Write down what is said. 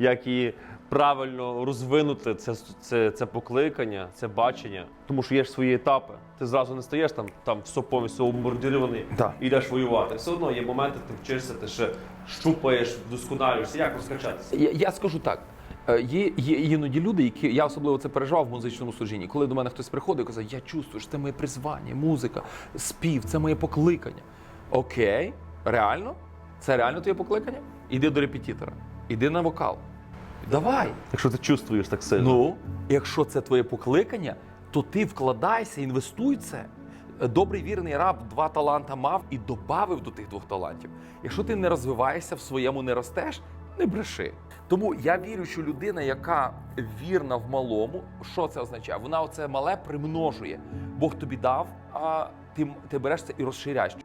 як її правильно розвинути, це, це, це покликання, це бачення. Тому що є ж свої етапи. Ти зразу не стаєш там, там все повністю обмордірований Так. і йдеш воювати. Все одно є моменти, ти вчишся, ти ще щупаєш, вдосконалюєшся, як розкачатися. Я, я скажу так. е, Є, є іноді люди, які я особливо це переживав в музичному служінні. Коли до мене хтось приходить і казав, я чувствую, що це моє призвання, музика, спів, це моє покликання. Окей, реально? Це реально твоє покликання? Іди до репетитора, іди на вокал. Давай. Якщо ти чувствуєш так сильно. Ну, якщо це твоє покликання, то ти вкладайся, інвестуй це. Добрий вірний раб два таланта мав і додав до тих двох талантів. Якщо ти не розвиваєшся в своєму, не ростеш, не бреши. Тому я вірю, що людина, яка вірна в малому, що це означає? Вона оце мале примножує. Бог тобі дав, а ти, ти береш це і розширяєш.